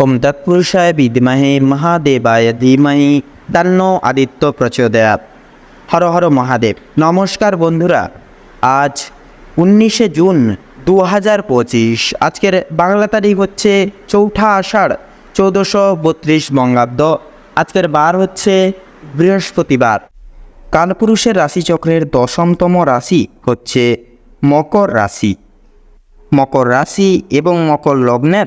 ওম তৎপুরুষায় বিদ্মহে মহাদেবায় ধীমহি তান্ন আদিত্য প্রচোদয়াত হর হর মহাদেব নমস্কার বন্ধুরা আজ উনিশে জুন দু হাজার পঁচিশ আজকের বাংলা তারিখ হচ্ছে চৌঠা আষাঢ়, চৌদ্দশো বত্রিশ বঙ্গাব্দ। আজকের বার হচ্ছে বৃহস্পতিবার। কালপুরুষের রাশিচক্রের দশমতম রাশি হচ্ছে মকর রাশি। মকর রাশি এবং মকর লগ্নের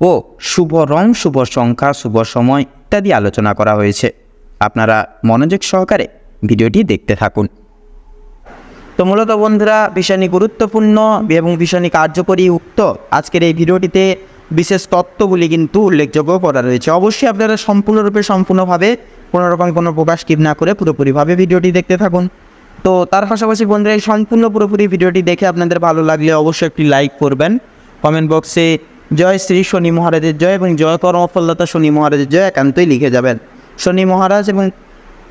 ও শুভ রং, শুভ সংখ্যা, শুভ সময় ইত্যাদি আলোচনা করা হয়েছে। আপনারা মনোযোগ সহকারে ভিডিওটি দেখতে থাকুন। তো মূলত বন্ধুরা, ভীষণই গুরুত্বপূর্ণ এবং ভীষণই কার্যকরী উক্ত আজকের এই ভিডিওটিতে বিশেষ তত্ত্বগুলি কিন্তু উল্লেখযোগ্য করা রয়েছে। অবশ্যই আপনারা সম্পূর্ণরূপে, সম্পূর্ণভাবে কোনো রকম কোনো প্রকাশ কিপ না করে পুরোপুরিভাবে ভিডিওটি দেখতে থাকুন। তো তার পাশাপাশি বন্ধুরা, এই সম্পূর্ণ পুরোপুরি ভিডিওটি দেখে আপনাদের ভালো লাগলে অবশ্যই একটি লাইক করবেন। কমেন্ট বক্সে জয় শ্রী শনি মহারাজের জয় এবং জয় কর্মফলদাতা শনি মহারাজের জয় একান্তই লিখে যাবেন। শনি মহারাজ এবং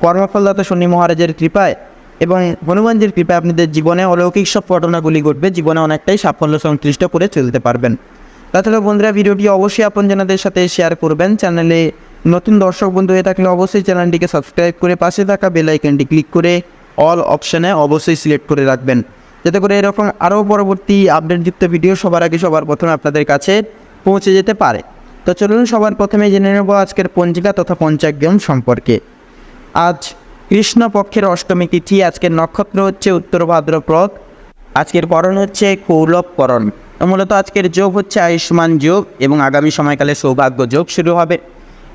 কর্মফলদাতা শনি মহারাজের কৃপায় এবং হনুমানজির কৃপায় আপনাদের জীবনে অলৌকিক সব ঘটনাগুলি ঘটবে, জীবনে অনেকটাই সাফল্য সংশ্লিষ্ট করে চলতে পারবেন। তাছাড়া বন্ধুরা, ভিডিওটি অবশ্যই আপনজনদের সাথে শেয়ার করবেন। চ্যানেলে নতুন দর্শক বন্ধু হয়ে থাকলে অবশ্যই চ্যানেলটিকে সাবস্ক্রাইব করে পাশে থাকা বেল আইকনটি ক্লিক করে অল অপশানে অবশ্যই সিলেক্ট করে রাখবেন। যাতে করে এরকম আরও পরবর্তী আপডেটযুক্ত ভিডিও সবার আগে সবার প্রথমে আপনাদের কাছে পৌঁছে যেতে পারে। তো চলুন সবার প্রথমে জেনে নেব আজকের পঞ্জিকা তথা পঞ্চাগ্রাম সম্পর্কে। আজ কৃষ্ণ পক্ষের অষ্টমী তিথি, আজকের নক্ষত্র হচ্ছে উত্তর ভাদ্রপদ, আজকের করণ হচ্ছে কৌলভ করণ মূলত আজকের যোগ হচ্ছে আয়ুষ্মান যোগ এবং আগামী সময়কালে সৌভাগ্য যোগ শুরু হবে।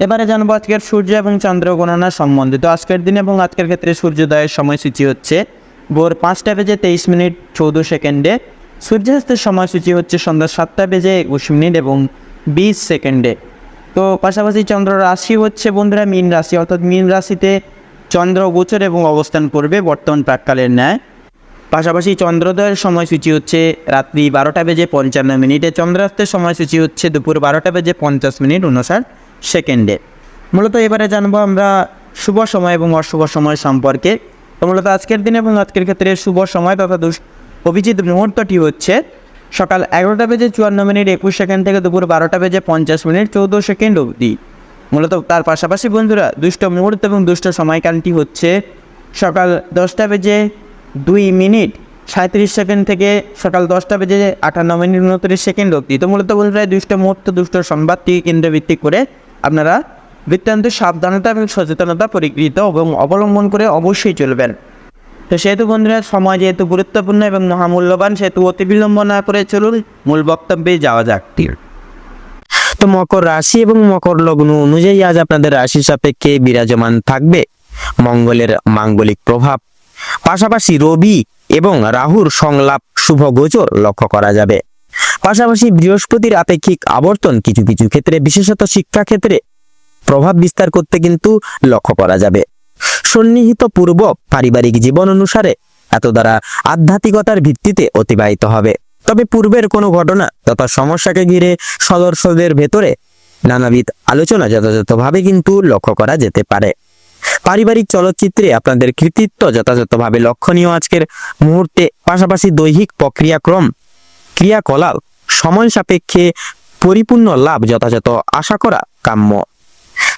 এবারে জানব আজকের সূর্য এবং চন্দ্র গণনা সম্বন্ধিত আজকের দিন এবং আজকের ক্ষেত্রে সূর্যোদয়ের সময়সূচি হচ্ছে ভোর পাঁচটা বেজে তেইশ মিনিট চৌদ্দ সেকেন্ডে। সূর্যাস্তের সময়সূচি হচ্ছে সন্ধ্যা সাতটা বেজে একুশ মিনিট এবং বিশ সেকেন্ডে। তো পাশাপাশি চন্দ্র রাশি হচ্ছে বন্ধুরা মীন রাশি, অর্থাৎ মীন রাশিতে চন্দ্র গোচর এবং অবস্থান করবে বর্তমান প্রাককালের ন্যায়। পাশাপাশি চন্দ্রোদয়ের সময়সূচি হচ্ছে রাত্রি বারোটা বেজে পঞ্চান্ন মিনিটে। চন্দ্রাস্তের সময়সূচি হচ্ছে দুপুর বারোটা বেজে পঞ্চাশ মিনিট উনষাট সেকেন্ডে। মূলত এবারে জানব আমরা শুভ সময় এবং অশুভ সময় সম্পর্কে। তো মূলত আজকের দিন এবং আজকের ক্ষেত্রে শুভ সময় তথা অভিজিৎ মুহূর্তটি হচ্ছে সকাল এগারোটা বেজে চুয়ান্ন মিনিট, একুশ সেকেন্ড থেকে দুপুর বারোটা বেজে পঞ্চাশ মিনিট, চৌদ্দ সেকেন্ড অবধি। মূলত তার পাশাপাশি বন্ধুরা, দুষ্ট মুহূর্ত এবং দুষ্ট সময়কালটি হচ্ছে সকাল দশটা বেজে দুই মিনিট, সাঁত্রিশ সেকেন্ড থেকে সকাল দশটা বেজে আটান্ন মিনিট উনত্রিশ সেকেন্ড অবধি। তো মূলত বন্ধুরা দুষ্ট মুহূর্ত, দুষ্ট সংবাদটি কেন্দ্রভিত্তিক করে আপনারা বৃত্তান্ত সাবধানতা এবং সচেতনতা পরিকৃত এবং অবলম্বন করে অবশ্যই চলবেন। তো সেহেতু বন্ধুরা, সময় যেহেতু গুরুত্বপূর্ণ এবং মহামূল্যবান, সেহেতু অতি বিলম্ব না করে চলুন মূল বক্তব্যে যাওয়া যাক। তো মকর রাশি এবং মকর লগ্ন অনুযায়ী আজ আপনাদের রাশি সাপেক্ষে বিরাজমান থাকবে মঙ্গলের মাঙ্গলিক প্রভাব। পাশাপাশি রবি এবং রাহুর সংলাপ শুভ গোচর লক্ষ্য করা যাবে। পাশাপাশি বৃহস্পতির আপেক্ষিক আবর্তন কিছু কিছু ক্ষেত্রে, বিশেষত শিক্ষা ক্ষেত্রে প্রভাব বিস্তার করতে কিন্তু লক্ষ্য করা যাবে। সন্নিহিত পূর্ব পারিবারিক জীবন অনুসারে এত দ্বারা আধ্যাত্মিকতার ভিত্তিতে অতিবাহিত হবে। তবে পূর্বের কোনো ঘটনা তথা সমস্যাকে ঘিরে সদস্যদের ভেতরে নানাবিধ আলোচনা যথাযথভাবে কিন্তু লক্ষ্য করা যেতে পারে। পারিবারিক চলচ্চিত্রে আপনাদের কৃতিত্ব যথাযথভাবে লক্ষণীয় আজকের মুহূর্তে। পাশাপাশি দৈহিক প্রক্রিয়াক্রম, ক্রিয়াকলাপ সময় সাপেক্ষে পরিপূর্ণ লাভ যথাযথ আশা করা কাম্য।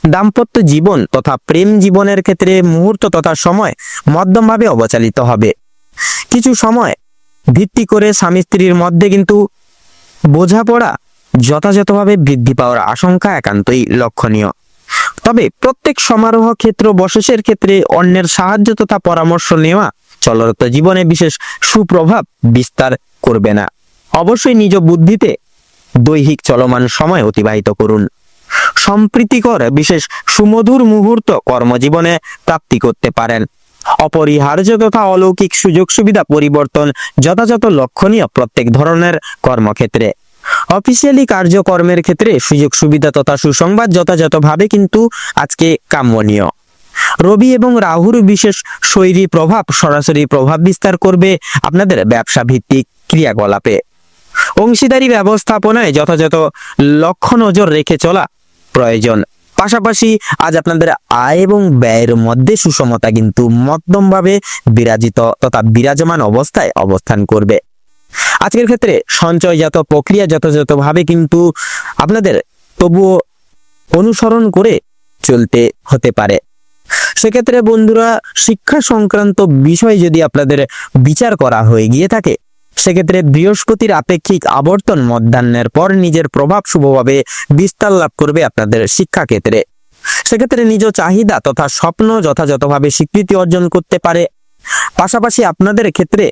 দাম্পত্য জীবন তথা প্রেম জীবনের ক্ষেত্রে মুহূর্ত তথা সময় মধ্যমভাবে অবচালিত হবে। কিছু সময় ভিত্তি করে স্বামী স্ত্রীর মধ্যে কিন্তু বোঝাপড়া যথাযথভাবে বৃদ্ধি পাওয়ার আশঙ্কা একান্তই লক্ষণীয়। তবে প্রত্যেক সমারোহ ক্ষেত্র বশেষের ক্ষেত্রে অন্যের সাহায্য তথা পরামর্শ নেওয়া চলরত জীবনে বিশেষ সুপ্রভাব বিস্তার করবে না। অবশ্যই নিজ বুদ্ধিতে দৈহিক চলমান সময় অতিবাহিত করুন। সম্প্রীতিকর, বিশেষ সুমধুর মুহূর্ত কর্মজীবনে প্রাপ্তি করতে পারেন। অপরিহার্য তথা অলৌকিক সুযোগ সুবিধা পরিবর্তন যথাযথ লক্ষণীয় প্রত্যেক ধরনের কর্মক্ষেত্রে। অফিসিয়ালি কার্যকর্মের ক্ষেত্রে সুযোগ সুবিধা তথা সুসংবাদ যথাযথভাবে কিন্তু আজকে কাম্যনীয়। রবি এবং রাহুর বিশেষ শৈরী প্রভাব সরাসরি প্রভাব বিস্তার করবে আপনাদের ব্যবসা ভিত্তিক ক্রিয়াকলাপে। অংশীদারি ব্যবস্থাপনায় যথাযথ লক্ষ্য নজর রেখে চলা প্রয়োজন। পাশাপাশি আজ আপনাদের আয় এবং ব্যয়ের মধ্যে সুষমতা কিন্তু মধ্যমভাবে বিরাজিত তথা বিরাজমান অবস্থায় অবস্থান করবে। আজকের ক্ষেত্রে সঞ্চয়জাত প্রক্রিয়া যথাযথভাবে কিন্তু আপনাদের তবুও অনুসরণ করে চলতে হতে পারে। সেক্ষেত্রে বন্ধুরা, শিক্ষা সংক্রান্ত বিষয় যদি আপনাদের বিচার করা হয়ে গিয়ে থাকে সেক্ষেত্রে বৃহস্পতির আপেক্ষিক আবর্তন মধ্যাহ্নের পর নিজের প্রভাব শুভভাবে বিস্তার লাভ করবে আপনাদের শিক্ষাক্ষেত্রে। সেক্ষেত্রে নিজ চাহিদা তথা স্বপ্ন যথাযথভাবে স্বীকৃতি অর্জন করতে পারে। পাশাপাশি আপনাদের ক্ষেত্রে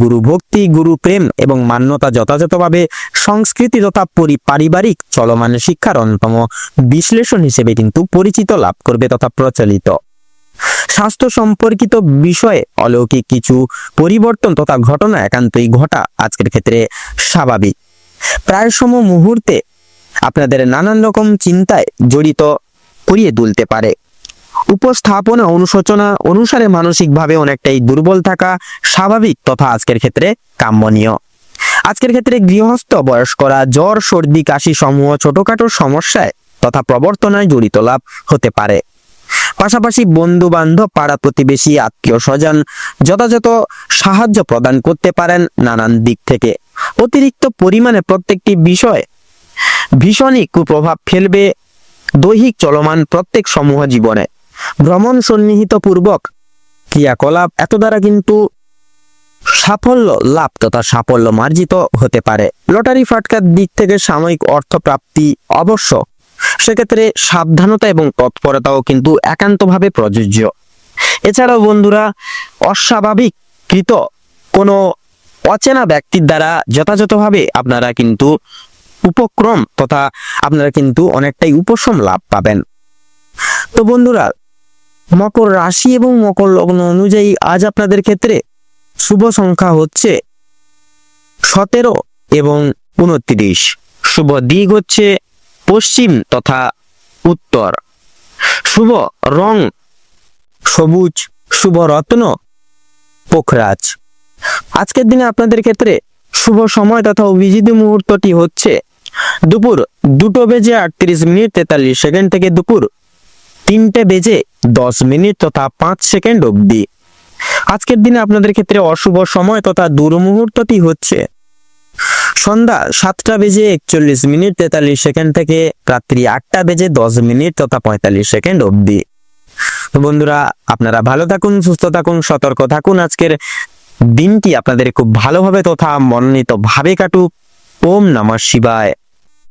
গুরু ভক্তি, গুরু প্রেম এবং মান্যতা যথাযথভাবে সংস্কৃতি তথা পরি পারিবারিক চলমান শিক্ষার অন্যতম বিশ্লেষণ হিসেবে কিন্তু পরিচিত লাভ করবে তথা প্রচলিত। স্বাস্থ্য সম্পর্কিত বিষয়ে অলৌকিক কিছু পরিবর্তন তথা ঘটনা একান্তই ঘটা আজকের ক্ষেত্রে স্বাভাবিক। প্রায় সম মুহূর্তে আপনাদের নানান রকম চিন্তায় জড়িত করিয়ে তুলতে পারে। উপস্থাপনা অনুশোচনা অনুসারে মানসিকভাবে অনেকটাই দুর্বল থাকা স্বাভাবিক তথা আজকের ক্ষেত্রে কাম্যনীয় আজকের ক্ষেত্রে গৃহস্থ, বয়স্করা, জ্বর, সর্দি, কাশি সমূহ ছোটখাটো সমস্যায় তথা প্রবর্তনায় জড়িত লাভ হতে পারে। পাশাপাশি বন্ধু বান্ধব পাড়া প্রতিবেশী, আত্মীয় স্বজন যথাযথ সাহায্য প্রদান করতে পারেন নানান দিক থেকে। অতিরিক্ত পরিমাণে প্রত্যেকটি বিষয় ভীষণই কুপ্রভাব ফেলবে দৈহিক চলমান প্রত্যেক সমূহ জীবনে। ভ্রমণ সন্নিহিত পূর্বক ক্রিয়াকলাপ এত দ্বারা কিন্তু সাফল্য লাভ তথা সাফল্য মার্জিত হতে পারে। লটারি ফাটকার দিক থেকে সাময়িক অর্থ প্রাপ্তি অবশ্য সেক্ষেত্রে সাবধানতা এবং তৎপরতাও কিন্তু একান্তভাবে প্রযোজ্য। এছাড়াও বন্ধুরা, অস্বাভাবিক কৃত কোনো অচেনা ব্যক্তির দ্বারা যথাযথভাবে আপনারা কিন্তু উপক্রম তথা আপনারা কিন্তু অনেকটাই উপশম লাভ পাবেন। তো বন্ধুরা, মকর রাশি এবং মকর লগ্ন অনুযায়ী আজ আপনাদের ক্ষেত্রে শুভ সংখ্যা হচ্ছে সতেরো এবং উনত্রিশ। শুভ দিক হচ্ছে পশ্চিম তথা উত্তর। শুভ রং সবুজ, শুভ রত্ন পোখরাজ। আজকের দিনে আপনাদের ক্ষেত্রে শুভ সময় তথা অভিজিৎ মুহূর্তটি হচ্ছে দুপুর দুটো বেজে আটত্রিশ মিনিট তেতাল্লিশ সেকেন্ড থেকে দুপুর তিনটে বেজে দশ মিনিট তথা পাঁচ সেকেন্ড অবধি। আজকের দিনে আপনাদের ক্ষেত্রে অশুভ সময় তথা দুর্মুহূর্তটি হচ্ছে সন্ধ্যা সাতটা বেজে একচল্লিশ মিনিট তেতাল্লিশ সেকেন্ড থেকে রাত্রি আটটা বেজে দশ মিনিট তথা পঁয়তাল্লিশ সেকেন্ড অবধি। তো বন্ধুরা, আপনারা ভালো থাকুন, সুস্থ থাকুন, সতর্ক থাকুন। আজকের দিনটি আপনাদের খুব ভালোভাবে তথা মনোনীত ভাবে কাটুক। ওম নমঃ শিবায়।